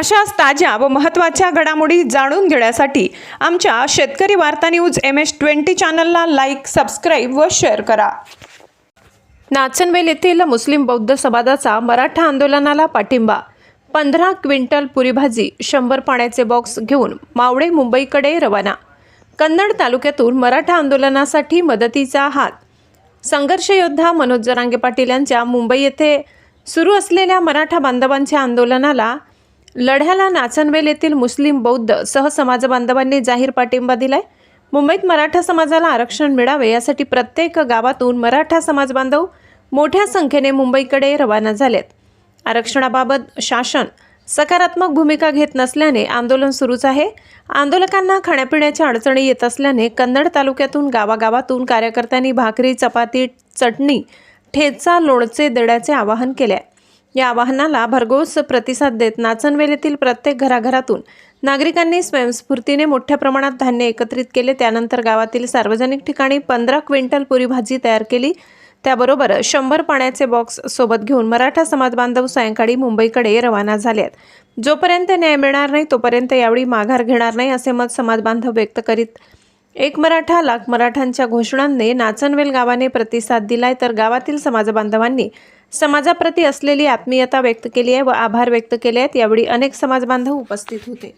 अशाच ताज्या व महत्त्वाच्या घडामोडी जाणून घेण्यासाठी आमच्या शेतकरी वार्ता न्यूज एम एस ट्वेंटी चॅनलला लाईक सबस्क्राईब व शेअर करा. नाचनवेल येथील मुस्लिम बौद्ध समाजाचा मराठा आंदोलनाला पाठिंबा. पंधरा क्विंटल पुरी भाजी शंभर पाण्याचे बॉक्स घेऊन मावळे मुंबईकडे रवाना. कन्नड तालुक्यातून मराठा आंदोलनासाठी मदतीचा हात. संघर्ष योद्धा मनोज जरांगे पाटील यांच्या मुंबई येथे सुरू असलेल्या मराठा बांधवांच्या आंदोलनाला लढ्याला नाचनवेल येथील मुस्लिम बौद्ध सह समाज बांधवांनी जाहीर पाठिंबा दिलाय. मुंबईत मराठा समाजाला आरक्षण मिळावे यासाठी प्रत्येक गावातून मराठा समाज बांधव मोठ्या संख्येने मुंबईकडे रवाना झालेत. आरक्षणाबाबत शासन सकारात्मक भूमिका घेत नसल्याने आंदोलन सुरूच आहे. आंदोलकांना खाण्यापिण्याच्या अडचणी येत असल्याने कन्नड तालुक्यातून गावागावातून कार्यकर्त्यांनी भाकरी चपाती चटणी ठेचा लोणचे देण्याचे आवाहन केले आहे. या आवाहनाला भरघोस प्रतिसाद देत नाचनवेलीतील प्रत्येक घराघरातून नागरिकांनी स्वयंस्फूर्तीने मोठ्या प्रमाणात धान्य एकत्रित केले. त्यानंतर गावातील सार्वजनिक ठिकाणी पंधरा क्विंटल पुरी भाजी तयार केली. त्याबरोबर शंभर पाण्याचे बॉक्स सोबत घेऊन मराठा समाज बांधव सायंकाळी मुंबईकडे रवाना झाले आहेत जोपर्यंत न्याय मिळणार नाही तोपर्यंत यावेळी माघार घेणार नाही असे मत समाज बांधव व्यक्त करीत एक मराठा लाख मराठ्यांच्या घोषणांनी नाचनवेल गावाने प्रतिसाद दिलाय तर गावातील समाजबांधवांनी समाजाप्रती असलेली आत्मीयता व्यक्त केली आहे व आभार व्यक्त केले आहेत. यावेळी अनेक समाजबांधव उपस्थित होते.